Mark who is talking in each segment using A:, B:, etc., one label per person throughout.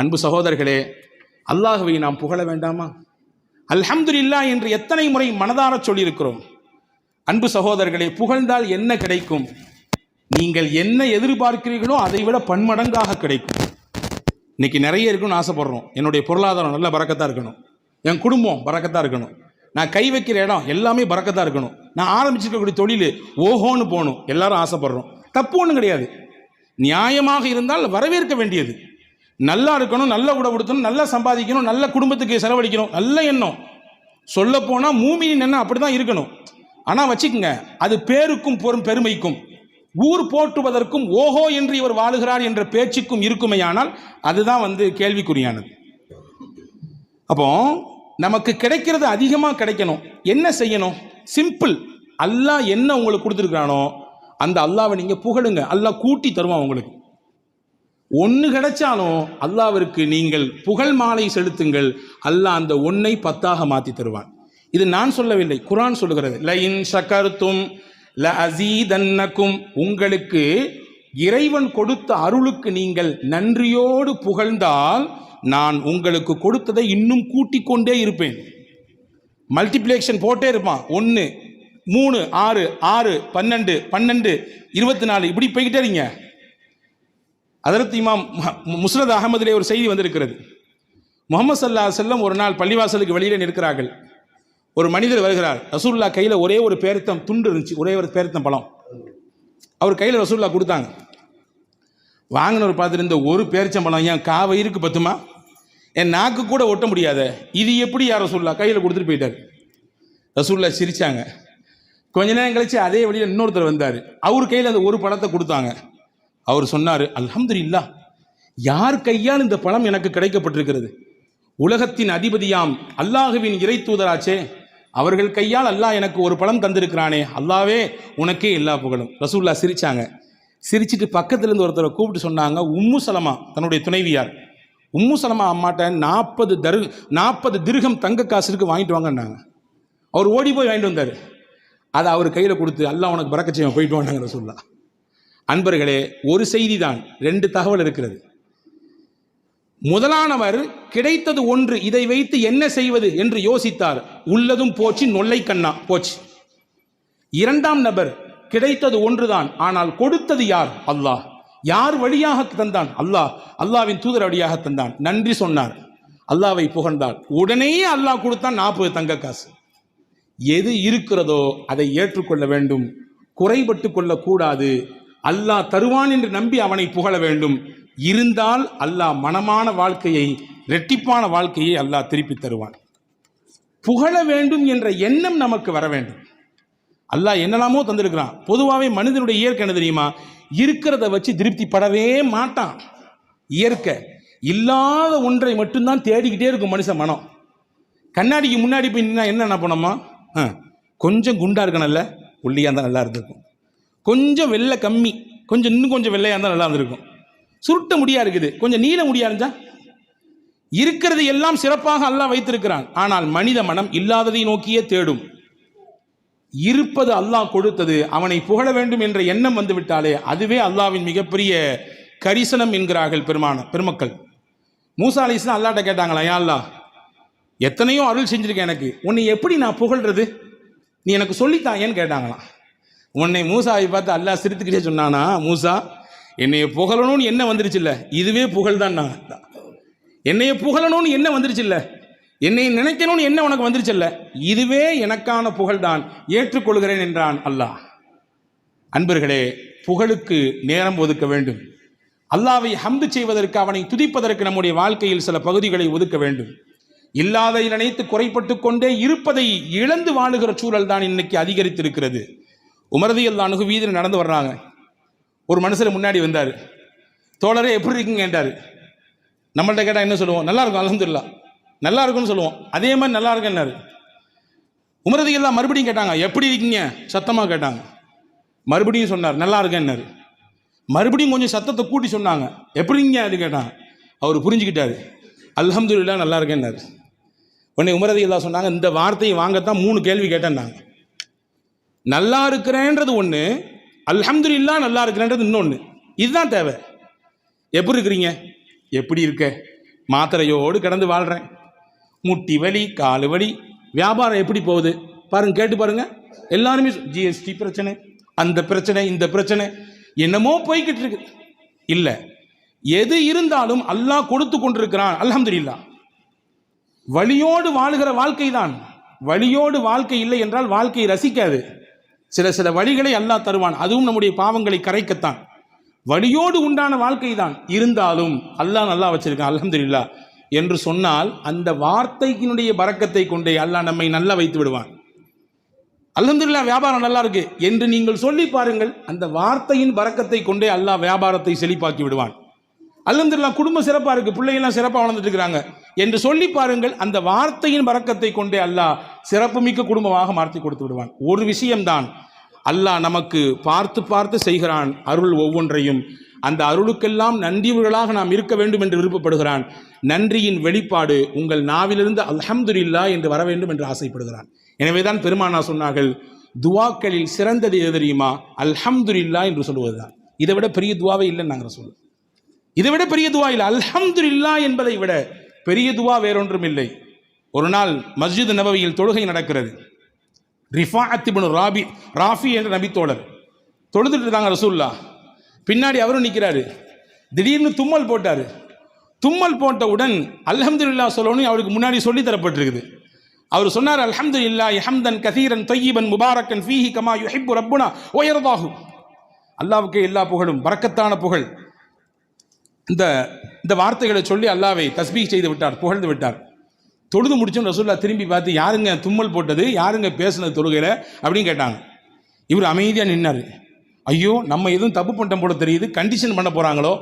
A: அன்பு சகோதரர்களே அல்லாஹுவை நாம் புகழ வேண்டாமா? அல்ஹம்துலில்லா என்று எத்தனை முறை மனதாரச் சொல்லியிருக்கிறோம். அன்பு சகோதரர்களே புகழ்ந்தால் என்ன கிடைக்கும்? நீங்கள் என்ன எதிர்பார்க்கிறீர்களோ அதை விட பன்மடங்காக கிடைக்கும். இன்னைக்கு நிறைய இருக்குன்னு ஆசைப்படுறோம். என்னுடைய பொருளாதாரம் நல்ல பறக்கத்தாக இருக்கணும். என் குடும்பம் பறக்கத்தாக இருக்கணும். நான் கை வைக்கிற இடம் எல்லாமே பறக்கத்தாக இருக்கணும். நான் ஆரம்பிச்சிருக்கக்கூடிய தொழில் ஓஹோன்னு போகணும். எல்லாரும் ஆசைப்படுறோம். தப்பு ஒன்றும் கிடையாது. நியாயமாக இருந்தால் வரவேற்க வேண்டியது. நல்லா இருக்கணும் நல்ல உடவுடுத்தணும் நல்லா சம்பாதிக்கணும் நல்ல குடும்பத்துக்கு செலவழிக்கணும் நல்ல எண்ணம். சொல்லப்போனால் மூமியின் எண்ணம் அப்படி தான் இருக்கணும். ஆனால் வச்சுக்கோங்க அது பேருக்கும் பொறும் பெருமைக்கும். ஊர் போற்றுவதற்கும் ஓஹோ என்று இவர் வாழுகிறார் என்ற பேச்சுக்கும் இருக்குமையானால் அதுதான் வந்து கேள்விக்குறியானது. அப்போ நமக்கு கிடைக்கிறது அதிகமாக கிடைக்கணும். என்ன செய்யணும்? சிம்பிள் அல்லாஹ் என்ன உங்களுக்கு கொடுத்துருக்கானோ அந்த அல்லாவை நீங்கள் புகழுங்க. அல்லாஹ் கூட்டி தருவான் உங்களுக்கு. ஒன்று கிடைச்சாலும் அல்லாவிற்கு நீங்கள் புகழ் மாலை செலுத்துங்கள். அல்லாஹ் அந்த ஒன்னை பத்தாக மாற்றி தருவான். இது நான் சொல்லவில்லை குரான் சொல்லுகிறது. ல இன் ஷக்கர்த்தும் ல அசீதன்னக்கும் உங்களுக்கு இறைவன் கொடுத்த அருளுக்கு நீங்கள் நன்றியோடு புகழ்ந்தால் நான் உங்களுக்கு கொடுத்ததை இன்னும் கூட்டிக் கொண்டே இருப்பேன். மல்டிப்ளேக்ஷன் போட்டே இருப்பான். ஒன்று மூணு ஆறு ஆறு பன்னெண்டு பன்னெண்டு இருபத்தி நாலு இப்படி போய்கிட்டே இருங்க. அதற்கு இமாம் மு- முஸ்னத் அகமதிலே ஒரு செய்தி வந்திருக்கிறது. முகமது சல்லா செல்லம் ஒரு நாள் பள்ளிவாசலுக்கு வெளியில் நிற்கிறார்கள். ஒரு மனிதர் வருகிறார். ரசூல்லா கையில் ஒரே ஒரு பேரத்தம் துண்டு இருந்துச்சு. ஒரே ஒரு பேரத்தம் பழம். அவர் கையில் ரசூல்லா கொடுத்தாங்க. வாங்கினவர் பார்த்துட்டு ஒரு பேரிச்சம்பழம் ஏன் கா வயிறுக்கு பத்துமா? என் நாக்கு கூட ஒட்ட முடியாத. இது எப்படி யார் ரசூல்லா கையில் கொடுத்துட்டு போயிட்டார்? ரசூல்லா சிரிச்சாங்க. கொஞ்ச நேரம் கழிச்சு அதே வழியில் இன்னொருத்தர் வந்தார். அவர் கையில் அந்த ஒரு பழத்தை கொடுத்தாங்க. அவர் சொன்னார் அல்ஹம்துலில்லா யார் கையால் இந்த பழம் எனக்கு கிடைக்கப்பட்டிருக்கிறது? உலகத்தின் அதிபதியாம் அல்லாஹுவின் இறை தூதராச்சே அவர்கள் கையால் அல்லாஹ் எனக்கு ஒரு பழம் தந்திருக்கிறானே அல்லாவே உனக்கே எல்லா புகழும். ரசூல்லா சிரிச்சாங்க. சிரிச்சிட்டு பக்கத்துலேருந்து ஒருத்தரை கூப்பிட்டு சொன்னாங்க உம்மு சலமா தன்னுடைய துணைவியார். உம்மு சலமா அம்மாட்ட நாற்பது தரு நாற்பது திருகம் தங்க காசு இருக்கு வாங்கிட்டு வாங்கன்னாங்க. அவர் ஓடி போய் வாங்கிட்டு வந்தார். அதை அவர் கையில் கொடுத்து அல்லாஹ் உனக்கு பறக்க செய்வான் போயிட்டு வாங்க ரசூல்லா அன்பர்களே ஒரு செய்தி தான் ரெண்டு தகவல் இருக்கிறது. முதலானவர் கிடைத்தது ஒன்று இதை வைத்து என்ன செய்வது என்று யோசித்தார். உள்ளதும் போச்சு நொல்லை கண்ணா போச்சு. இரண்டாம் நபர் கிடைத்தது ஒன்றுதான் ஆனால் கொடுத்தது யார்? அல்லாஹ். யார் வழியாக தந்தான்? அல்லாஹ். அல்லாவின் தூதர் வழியாக தந்தான். நன்றி சொன்னார். அல்லாவை புகழ்ந்தார். உடனே அல்லாஹ் கொடுத்தான் நாற்பது தங்க காசு. எது இருக்கிறதோ அதை ஏற்றுக்கொள்ள வேண்டும். குறைபட்டு கொள்ளக்கூடாது. அல்லாஹ் தருவான் என்று நம்பி அவனை புகழ வேண்டும். இருந்தால் அல்லாஹ் மனமான வாழ்க்கையை ரெட்டிப்பான வாழ்க்கையை அல்லாஹ் திருப்பி தருவான். புகழ வேண்டும் என்ற எண்ணம் நமக்கு வர வேண்டும். அல்லாஹ் என்னெல்லாமோ தந்திருக்கிறான். பொதுவாகவே மனிதனுடைய இயற்கை என்ன தெரியுமா? இருக்கிறத வச்சு திருப்தி படவே மாட்டான். இயற்கை இல்லாத ஒன்றை மட்டும்தான் தேடிக்கிட்டே இருக்கும் மனுஷன் மனம். கண்ணாடிக்கு முன்னாடி போய் நின்னா என்ன என்ன பண்ணோமா ஆ, கொஞ்சம் குண்டா இருக்கணும்ல? ஒல்லியாக இருந்தால் நல்லா இருந்திருக்கும். கொஞ்சம் வெள்ளை கம்மி. கொஞ்சம் இன்னும் கொஞ்சம் வெள்ளையாக இருந்தால் நல்லா இருந்திருக்கும். சுருட்ட முடியா இருக்குது. கொஞ்சம் நீள முடியா இருந்தா? இருக்கிறது எல்லாம் சிறப்பாக அல்லாஹ் வைத்திருக்கிறான். ஆனால் மனித மனம் இல்லாததை நோக்கியே தேடும். இருப்பது அல்லாஹ் கொடுத்தது. அவனை புகழ வேண்டும் என்ற எண்ணம் வந்துவிட்டாலே அதுவே அல்லாஹ்வின் மிகப்பெரிய கரிசனம் என்கிறார்கள் பெருமான பெருமக்கள். மூசா அலிஸ்லாம் அல்லாட்ட கேட்டாங்களா யா அல்லாஹ் எத்தனையோ அருள் செஞ்சிருக்கேன் எனக்கு. உன்னை எப்படி நான் புகழ்றது? நீ எனக்கு சொல்லித்தாயேன்னு கேட்டாங்களாம். உன்னை மூசாவை பார்த்து அல்லாஹ் சிரித்துக்கிட்டே சொன்னானா மூசா என்னைய புகழணும்னு என்ன வந்துருச்சுல்ல? இதுவே புகழ் தான் நான் என்னைய புகழணும்னு என்ன வந்துருச்சுல்ல? என்னை நினைக்கணும்னு என்ன உனக்கு வந்துருச்சுல்ல? இதுவே எனக்கான புகழ்தான். ஏற்றுக்கொள்கிறேன் என்றான் அல்லாஹ். அன்பர்களே புகழுக்கு நேரம் ஒதுக்க வேண்டும். அல்லாவை ஹம்து செய்வதற்கு அவனை துதிப்பதற்கு நம்முடைய வாழ்க்கையில் சில பகுதிகளை ஒதுக்க வேண்டும். இல்லாதை நினைத்து குறைப்பட்டு கொண்டே இருப்பதை இழந்து வாழுகிற சூழல் தான் இன்னைக்கு அதிகரித்திருக்கிறது. உமரதி அல்லானுகு வீதியில் நடந்து வர்றாங்க. ஒரு மனுஷர் முன்னாடி வந்தார். தோழரே எப்படி இருக்கீங்க? கேட்டார் நம்மள்ட்ட கேட்டால் என்ன சொல்லுவோம்? நல்லா இருக்கும் அலமதுல்லா நல்லா இருக்கும்னு சொல்லுவோம். அதே மாதிரி நல்லா இருக்குன்னாரு உமரதி எல்லாம் மறுபடியும் கேட்டாங்க எப்படி இருக்கீங்க? சத்தமாக கேட்டாங்க. மறுபடியும் சொன்னார் நல்லா இருக்கேன்னாரு மறுபடியும் கொஞ்சம் சத்தத்தை கூட்டி சொன்னாங்க. எப்படிங்க அது கேட்டாங்க. அவர் புரிஞ்சுக்கிட்டாரு. அலமதுல்லா நல்லா இருக்கேன்னாரு உடனே உமரதி எல்லாம் சொன்னாங்க இந்த வார்த்தையை வாங்கத்தான் மூணு கேள்வி கேட்டேன்னாங்க நல்லா இருக்கிறேன்றது ஒன்று அல்ஹம்துலில்லாஹ் நல்லா இருக்கிறேன்றது இன்னொன்று இதுதான் தேவை. எப்படி இருக்கிறீங்க? எப்படி இருக்க? மாத்திரையோடு கடந்து வாழ்கிறேன் முட்டி வலி காலு வலி வியாபாரம் எப்படி போகுது? பாருங்க கேட்டு பாருங்க. எல்லாருமே ஜிஎஸ்டி பிரச்சனை அந்த பிரச்சனை இந்த பிரச்சனை என்னமோ போய்கிட்டு இருக்கு. இல்லை எது இருந்தாலும் அல்லாஹ் கொடுத்து கொண்டிருக்கிறான் அல்ஹம்துலில்லாஹ் வழியோடு வாழுகிற வாழ்க்கை தான். வழியோடு வாழ்க்கை இல்லை என்றால் வாழ்க்கையை ரசிக்காது. சில சில வழிகளை அல்லாஹ் தருவான். அதுவும் நம்முடைய பாவங்களை கரைக்கத்தான். வழியோடு உண்டான வாழ்க்கை தான் இருந்தாலும் அல்லாஹ் நல்லா வச்சிருக்கான் அலமதுல்லா என்று சொன்னால் அந்த வார்த்தைக்கினுடைய பறக்கத்தை கொண்டே அல்லாஹ் நம்மை நல்லா வைத்து விடுவான். அலமதுல்லா வியாபாரம் நல்லா இருக்கு. என்று நீங்கள் சொல்லி பாருங்கள் அந்த வார்த்தையின் பறக்கத்தை கொண்டே அல்லாஹ் வியாபாரத்தை செழிப்பாக்கி விடுவான். அலமதுல்லா குடும்பம் சிறப்பாக இருக்கு பிள்ளைகள்லாம் சிறப்பாக வளர்ந்துட்டு இருக்கிறாங்க. என்று சொல்லி பாருங்கள் அந்த வார்த்தையின் பறக்கத்தை கொண்டே அல்லாஹ் சிறப்புமிக்க குடும்பமாக மாற்றி கொடுத்து விடுவான். ஒரு விஷயம்தான் அல்லாஹ் நமக்கு பார்த்து பார்த்து செய்கிறான் அருள் ஒவ்வொன்றையும். அந்த அருளுக்கெல்லாம் நன்றியவர்களாக நாம் இருக்க வேண்டும் என்று விருப்பப்படுகிறான். நன்றியின் வெளிப்பாடு உங்கள் நாவிலிருந்து அல்ஹம்துலில்லா என்று வர வேண்டும் என்று ஆசைப்படுகிறான். எனவேதான் பெருமானா சொன்னார்கள் துவாக்களில் சிறந்தது எது தெரியுமா? அல்ஹம்துல்லா என்று சொல்லுவதுதான். இதை விட பெரிய துவாவே இல்லைன்னு நாங்கள் சொல்லுவோம். இதை விட பெரிய துவா இல்லை. அல்ஹம்துல்லா என்பதை விட பெரிய துவா வேறொன்றும் இல்லை. ஒரு நாள் மஸ்ஜித் நபவியில் தொழுகை நடக்கிறது. ரிஃபா இப்னு ராபி ராஃபி என்ற நபித்தோழர் தொழுதுட்டு இருக்காங்க ரசூல்லா பின்னாடி அவரும் நிற்கிறாரு திடீர்னு தும்மல் போட்டார். தும்மல் போட்டவுடன் அல்ஹம்துலில்லாஹ் சொல்லணும் அவருக்கு முன்னாடி சொல்லி தரப்பட்டிருக்குது அவர் சொன்னார் அல்ஹம்துலில்லாஹ் ஹம்தன் கசீரன் தொய்யிபன் முபாரக்கன் ஃபீஹி கமா யுஹிப்பு ரப்புனா ஒயர்தாகும் அல்லாவுக்கு எல்லா புகழும் பறக்கத்தான புகழ். இந்த இந்த வார்த்தைகளை சொல்லி அல்லாவை தஸ்பீக் செய்து விட்டார் புகழ்ந்து விட்டார். தொழுது முடிச்சோம் ரசூல்லா திரும்பி பார்த்து யாருங்க தும்மல் போட்டது? யாருங்க பேசுனது தொழுகையில்? அப்படின்னு கேட்டாங்க. இவர் அமைதியாக நின்னார். ஐயோ நம்ம எதுவும் தப்பு பண்ணிட்டோம் போல தெரியுது. கண்டிஷன் பண்ண போகிறாங்களோ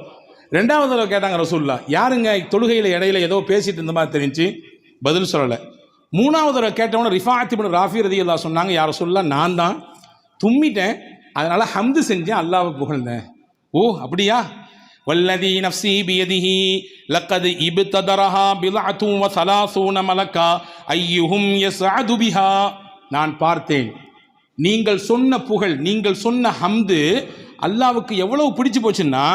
A: ரெண்டாவது தடவை கேட்டாங்க ரசூல்லா யாருங்க தொழுகையில் இடையில ஏதோ பேசிட்டு இருந்த மாதிரி தெரிஞ்சு? பதில் சொல்லலை. மூணாவது தடவை கேட்டவன ரிஃபாத்தி பண்ண ராஃபி ரதி அல்லா சொன்னாங்க யார் சொல்லலாம் நான் தான் தும்மிட்டேன். அதனால் ஹம்து செஞ்சேன் அல்லாவை புகழ்ந்தேன். ஓ அப்படியா? வல்லதி نفسي بيده لقد ابتدرها بضعة وثلاثون ملكا மலக்கா يسعد بها. நான் பார்த்தேன். நீங்கள் சொன்ன புகழ் நீங்கள் சொன்ன ஹம்து அல்லாவுக்கு எவ்வளவு பிடிச்சு போச்சுன்னா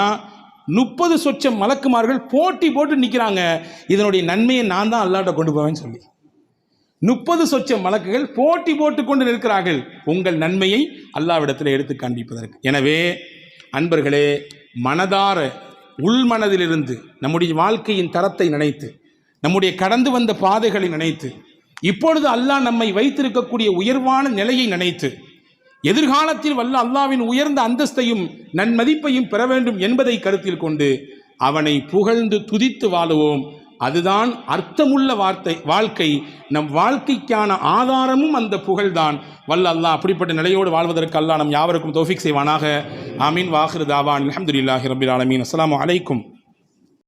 A: முப்பது சொச்சம் மலக்குமார்கள் போட்டி போட்டு நிற்கிறாங்க இதனுடைய நன்மையை நான் தான் அல்லாட்ட கொண்டு போவேன்னு சொல்லி. முப்பது சொச்சம் மலக்குகள் போட்டி போட்டு கொண்டு நிற்கிறார்கள். உங்கள் நன்மையை அல்லாவிடத்தில் எடுத்து காண்பிப்பதற்கு. எனவே அன்பர்களே மனதார உள்மனதிலிருந்து நம்முடைய வாழ்க்கையின் தரத்தை நினைத்து நம்முடைய கடந்து வந்த பாதைகளை நினைத்து இப்பொழுது அல்லாஹ் நம்மை வைத்திருக்கக்கூடிய உயர்வான நிலையை நினைத்து எதிர்காலத்தில் வல்ல அல்லாவின் உயர்ந்த அந்தஸ்தையும் நன்மதிப்பையும் பெற வேண்டும் என்பதை கருத்தில் கொண்டு அவனை புகழ்ந்து துதித்து வாழுவோம். அதுதான் அர்த்தமுள்ள வார்த்தை வாழ்க்கை. நம் வாழ்க்கைக்கான ஆதாரமும் அந்த புகழ்தான். வல்ல அல்லாஹ் அப்படிப்பட்ட நிலையோடு வாழ்வதற்கு அல்லா நம் யாவருக்கும் தோஃபிக் செய்வானாக. ஆமீன். வாஹிரு தாவான். அல்ஹம்துலில்லாஹி ரபில் ஆலமீன். அஸ்லாம் அலைக்கும்.